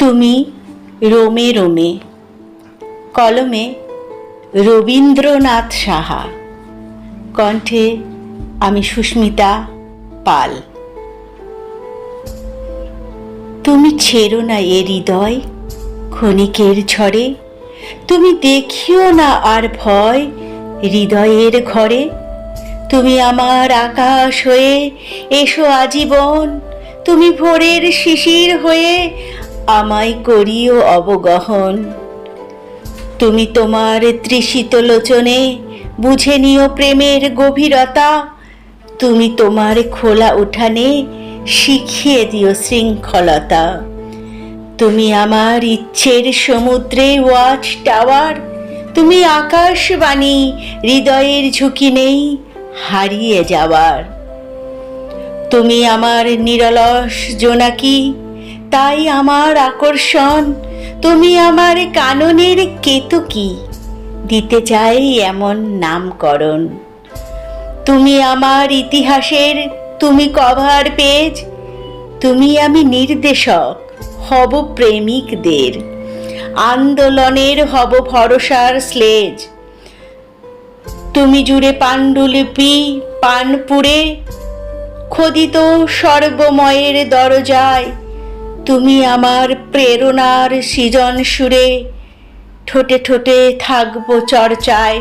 তুমি রোমে রোমে, কলমে রবীন্দ্রনাথ সাহা, কণ্ঠে আমি সুস্মিতা পাল। তুমি ছেড়ো না এ হৃদয় ক্ষণিকের ঝড়ে, তুমি দেখিও না আর ভয় হৃদয়ের ঘরে। তুমি আমার আকাশ হয়ে এসো আজীবন, তুমি ভোরের শিশির হয়ে আমায় করিও অবগহন। তুমি তোমার তৃষিত লোচনে বুঝে নিও প্রেমের গভীরতা। তুমি তোমার খোলা উঠানে শিখিয়ে দিও শৃঙ্খলতা। তুমি আমার ইচ্ছের সমুদ্রে ওয়াচ টাওয়ার। তুমি আকাশবাণী, হৃদয়ের ঝুঁকি নেই, হারিয়ে যাওয়ার। তুমি আমার নিরলস জোনাকি তাই আমার আকর্ষণ। তুমি আমার কাননের কেতকি। দিতে চাই এমন নামকরণ। তুমি আমার ইতিহাসের তুমি কভার পেজ। তুমি আমি নির্দেশক হব প্রেমিকদের আন্দোলনের হব ভরসার স্লেজ। তুমি জুড়ে পাণ্ডুলিপি পানপুরে। খোদিত সর্বময়ের দরজায় তুমি আমার প্রেরণার সৃজন সুরে ঠোঁটে ঠোঁটে থাকব চর্চায়।